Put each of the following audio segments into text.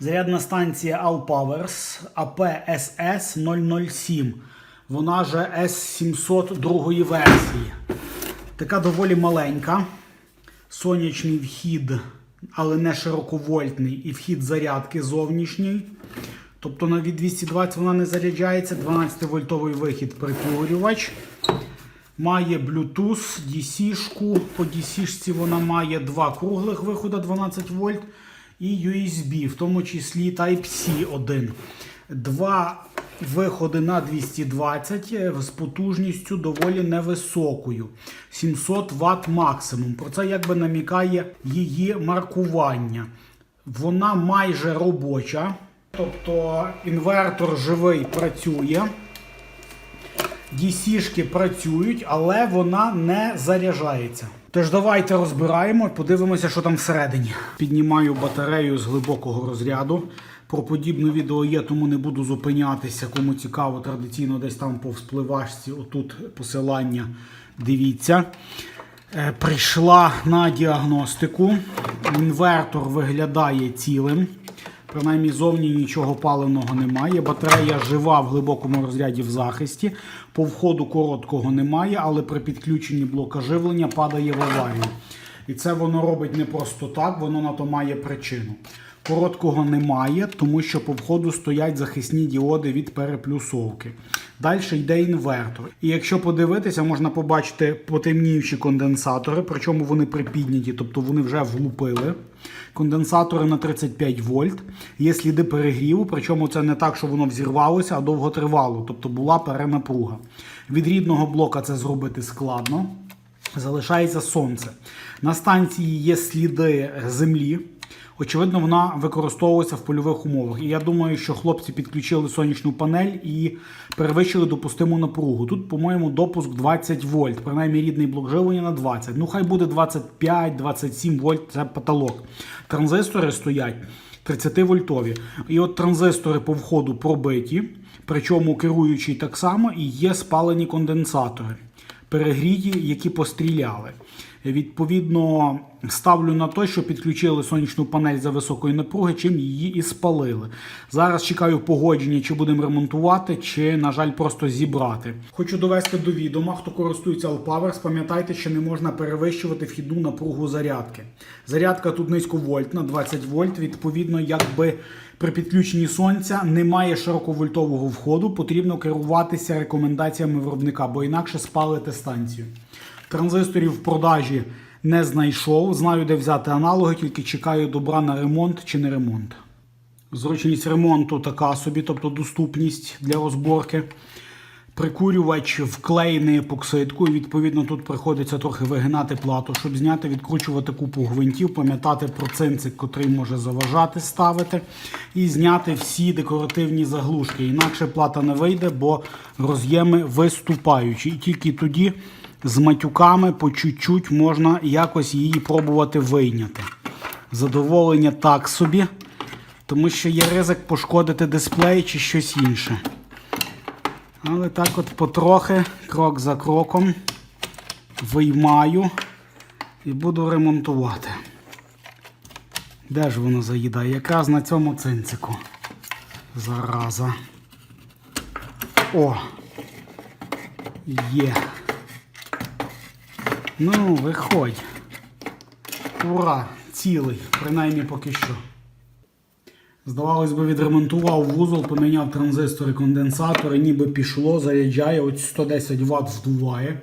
Зарядна станція Allpowers APSS 007. Вона же S700 другої версії. Така доволі маленька. Сонячний вхід, але не широковольтний, і вхід зарядки зовнішній. Тобто на від 220 вона не заряджається. 12-вольтовий вихід прикурювач. Має Bluetooth, DC-шку. По DC-шці вона має два круглих виходи 12 вольт і USB, в тому числі Type-C 1. Два виходи на 220 е, з потужністю доволі невисокою. 700 Вт максимум. Про це якби намікає її маркування. Вона майже робоча. Тобто інвертор живий працює. DC-шки працюють, але вона не заряджається. Тож давайте розбираємо, подивимося, що там всередині. Піднімаю батарею з глибокого розряду. Про подібне відео є, тому не буду зупинятися. Кому цікаво, традиційно десь там по вспливашці, отут посилання. Дивіться. Е, Прийшла на діагностику. Інвертор виглядає цілим. Принаймні зовні нічого паленого немає. Батарея жива в глибокому розряді в захисті. По входу короткого немає, але при підключенні блока живлення падає в аварію. І це воно робить не просто так, воно на то має причину. Короткого немає, тому що по входу стоять захисні діоди від переплюсовки. Далі йде інвертор. І якщо подивитися, можна побачити потемнівші конденсатори, причому вони припідняті, тобто вони вже влупили. Конденсатори на 35 вольт. Є сліди перегріву, причому це не так, що воно взірвалося, а довго тривало, тобто була перенапруга. Від рідного блока це зробити складно. Залишається сонце. На станції є сліди землі. Очевидно, вона використовується в польових умовах. І я думаю, що хлопці підключили сонячну панель і перевищили допустиму напругу. Тут, по-моєму, допуск 20 вольт, принаймні рідний блок живлення на 20. Ну, хай буде 25-27 вольт, це потолок. Транзистори стоять 30 вольтові. І от транзистори по входу пробиті, причому керуючий так само, і є спалені конденсатори перегріті, які постріляли. Відповідно, ставлю на те, що підключили сонячну панель за високої напруги, чим її і спалили. Зараз чекаю погодження, чи будемо ремонтувати, чи, на жаль, просто зібрати. Хочу довести до відома, хто користується Allpowers, пам'ятайте, що не можна перевищувати вхідну напругу зарядки. Зарядка тут низьковольтна, 20 вольт. Відповідно, якби при підключенні сонця немає широковольтового входу, потрібно керуватися рекомендаціями виробника, бо інакше спалите станцію. Транзисторів в продажі не знайшов. Знаю, де взяти аналоги, тільки чекаю добра на ремонт чи не ремонт. Зручність ремонту така собі, тобто доступність для розборки. Прикурювач вклеєний епоксидкою. Відповідно, тут приходиться трохи вигинати плату, щоб зняти, відкручувати купу гвинтів, пам'ятати про цинцик, котрий може заважати ставити, і зняти всі декоративні заглушки. Інакше плата не вийде, бо роз'єми виступаючі. І тільки тоді з матюками по чуть-чуть можна якось її пробувати вийняти. Задоволення так собі, тому що є ризик пошкодити дисплей чи щось інше. Але так от потрохи, крок за кроком, виймаю і буду ремонтувати. Де ж воно заїдає? Якраз на цьому цинцику. Зараза. О! Є. Ну, виходь. Ура! Цілий, принаймні поки що. Здавалось би, відремонтував вузол, поміняв транзистори, конденсатори, ніби пішло, заряджає, от 110 Вт здуває.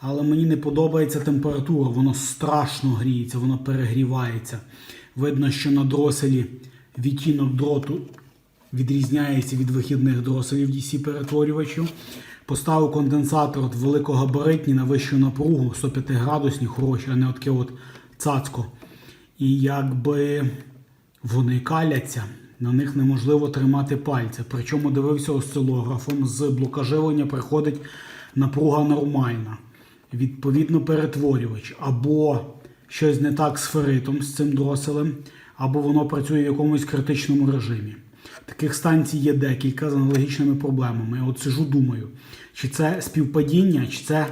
Але мені не подобається температура, воно страшно гріється, воно перегрівається. Видно, що на дроселі відтінок дроту відрізняється від вихідних дроселів DC перетворювачів. Поставив конденсатор от великогабаритні на вищу напругу, 105 градусні, хороші, а не таке от цацко. І якби вони каляться, на них неможливо тримати пальця. Причому дивився осцилографом, з блокаживлення приходить напруга нормальна. Відповідно, перетворювач. Або щось не так з феритом, з цим дроселем, або воно працює в якомусь критичному режимі. Таких станцій є декілька з аналогічними проблемами. От сижу, думаю, чи це співпадіння, чи це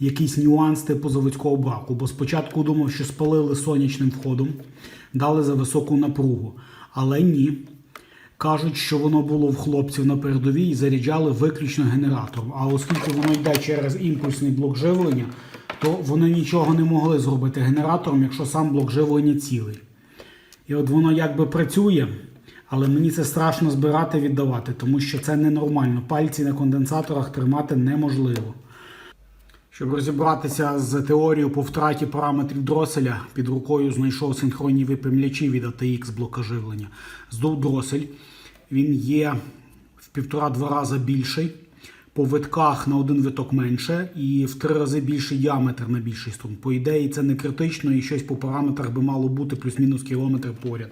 якийсь нюанс типу заводського браку. Бо спочатку думав, що спалили сонячним входом, дали за високу напругу. Але ні. Кажуть, що воно було в хлопців на передовій і заряджали виключно генератором. А оскільки воно йде через імпульсний блок живлення, то вони нічого не могли зробити генератором, якщо сам блок живлення цілий. І от воно якби працює, але мені це страшно збирати віддавати, тому що це ненормально. Пальці на конденсаторах тримати неможливо. Щоб розібратися з теорією по втраті параметрів дроселя, під рукою знайшов синхронні випрямлячі від ATX блока живлення. Здув дросель. Він є в півтора-два рази більший. По витках на один виток менше і в три рази більший діаметр на більший струн. По ідеї, це не критично і щось по параметрах би мало бути плюс-мінус кілометр поряд.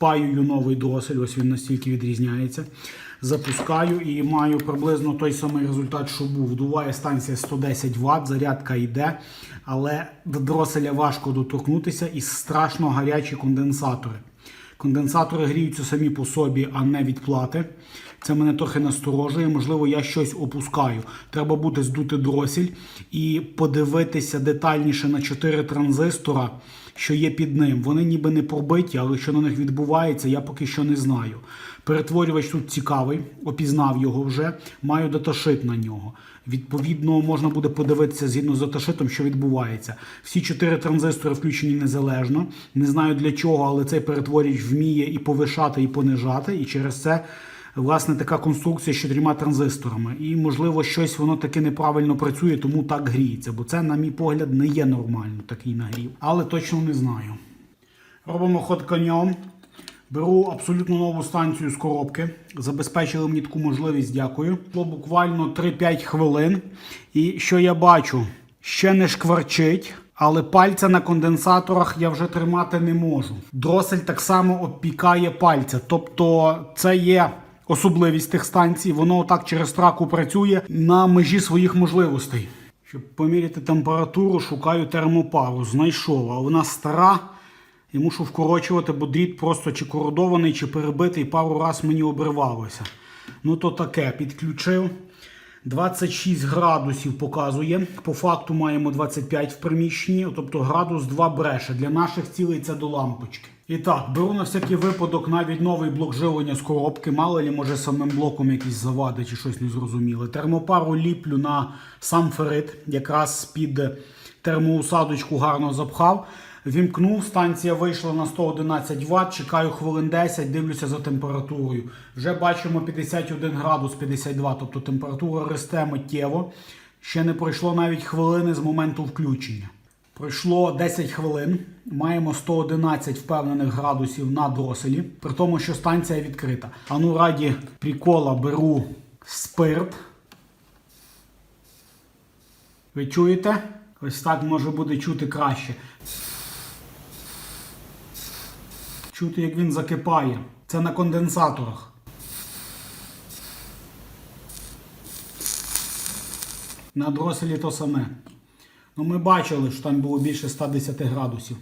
Впаюю новий дросель, ось він настільки відрізняється. Запускаю і маю приблизно той самий результат, що був. Вдуває станція 110 Вт, зарядка йде, але до дроселя важко доторкнутися і страшно гарячі конденсатори. Конденсатори гріються самі по собі, а не від плати. Це мене трохи насторожує. Можливо, я щось опускаю. Треба буде здути дросель і подивитися детальніше на 4 транзистора, що є під ним. Вони ніби не пробиті, але що на них відбувається, я поки що не знаю. Перетворювач тут цікавий, опізнав його вже, маю даташит на нього. Відповідно, можна буде подивитися згідно з даташитом, що відбувається. Всі чотири транзистори включені незалежно. Не знаю для чого, але цей перетворювач вміє і повишати, і понижати. І через це, власне, така конструкція з чотирма транзисторами. І, можливо, щось воно таки неправильно працює, тому так гріється. Бо це, на мій погляд, не є нормально такий нагрів. Але точно не знаю. Робимо ход конем. Беру абсолютно нову станцію з коробки. Забезпечили мені таку можливість, дякую. Було буквально 3-5 хвилин. І що я бачу? Ще не шкварчить, але пальця на конденсаторах я вже тримати не можу. Дросель так само обпікає пальця. Тобто це є особливість тих станцій. Воно отак через траку працює на межі своїх можливостей. Щоб поміряти температуру, шукаю термопару. Знайшов, а вона стара. І мушу вкорочувати, бо дріт просто чи кородований, чи перебитий, пару раз мені обривалося. Ну то таке, підключив. 26 градусів показує. По факту маємо 25 в приміщенні, тобто градус 2 бреше. Для наших цілей це до лампочки. І так, беру на всякий випадок навіть новий блок живлення з коробки. Мало ли, може самим блоком якісь завади чи щось незрозуміле. Термопару ліплю на сам ферит, якраз під термоусадочку гарно запхав. Вімкнув, станція вийшла на 111 Вт, чекаю хвилин 10, дивлюся за температурою. Вже бачимо 51 градус 52, тобто температура росте миттєво. Ще не пройшло навіть хвилини з моменту включення. Пройшло 10 хвилин, маємо 111 впевнених градусів на дроселі, при тому, що станція відкрита. А ну раді прикола беру спирт. Ви чуєте? Ось так може буде чути краще. Чути, як він закипає. Це на конденсаторах. На дроселі то саме. Ну, ми бачили, що там було більше 110 градусів.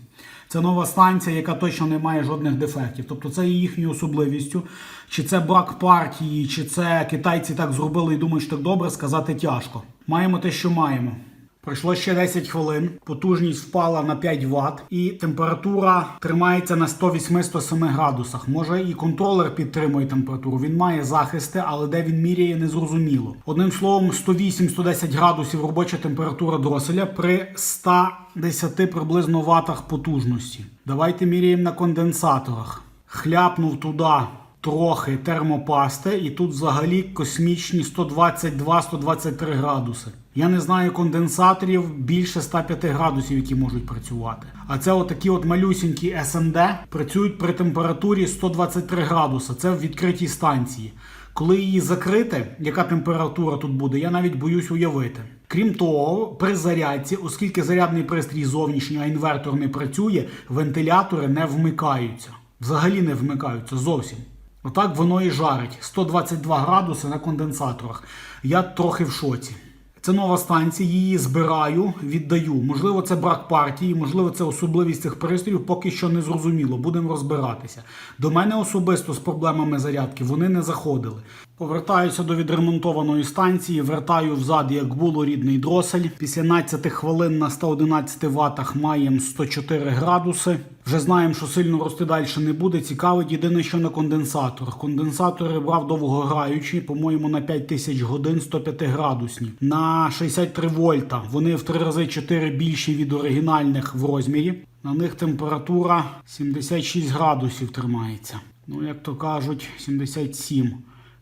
Це нова станція, яка точно не має жодних дефектів. Тобто це є їхньою особливістю. Чи це брак партії, чи це китайці так зробили і думають, що так добре, сказати тяжко. Маємо те, що маємо. Пройшло ще 10 хвилин, потужність впала на 5 Вт, і температура тримається на 108-107 градусах. Може і контролер підтримує температуру. Він має захисти, але де він міряє, не зрозуміло. Одним словом, 108-110 градусів робоча температура дроселя при 110 приблизно ватах потужності. Давайте міряємо на конденсаторах. Хляпнув туди трохи термопасти, і тут взагалі космічні 122-123 градуси. Я не знаю конденсаторів більше 105 градусів, які можуть працювати. А це отакі от малюсінькі СНД працюють при температурі 123 градуси. Це в відкритій станції. Коли її закрити, яка температура тут буде, я навіть боюсь уявити. Крім того, при зарядці, оскільки зарядний пристрій зовнішній, а інвертор не працює, вентилятори не вмикаються. Взагалі не вмикаються зовсім. Отак воно і жарить. 122 градуси на конденсаторах. Я трохи в шоці. Це нова станція, її збираю, віддаю. Можливо, це брак партії, можливо, це особливість цих пристроїв, поки що не зрозуміло. Будемо розбиратися. До мене особисто з проблемами зарядки вони не заходили. Повертаюся до відремонтованої станції, вертаю взад, як було рідний дросель. Після 15 хвилин на 111 ватах маємо 104 градуси. Вже знаємо, що сильно рости далі не буде. Цікавить єдине, що на конденсатор. Конденсатори брав довгограючі, по-моєму, на 5000 годин 105 градусні. На 63 вольта. Вони в 3 рази 4 більші від оригінальних в розмірі. На них температура 76 градусів тримається. Ну, як то кажуть, 77.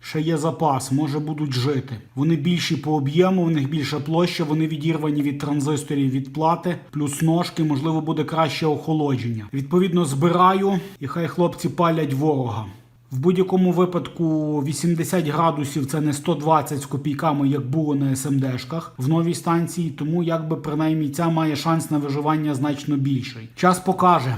Ще є запас, може будуть жити. Вони більші по об'єму, в них більша площа, вони відірвані від транзисторів від плати, плюс ножки, можливо, буде краще охолодження. Відповідно, збираю і хай хлопці палять ворога. В будь-якому випадку 80 градусів це не 120 з копійками, як було на СМДшках в новій станції, тому якби принаймні ця має шанс на виживання значно більший. Час покаже.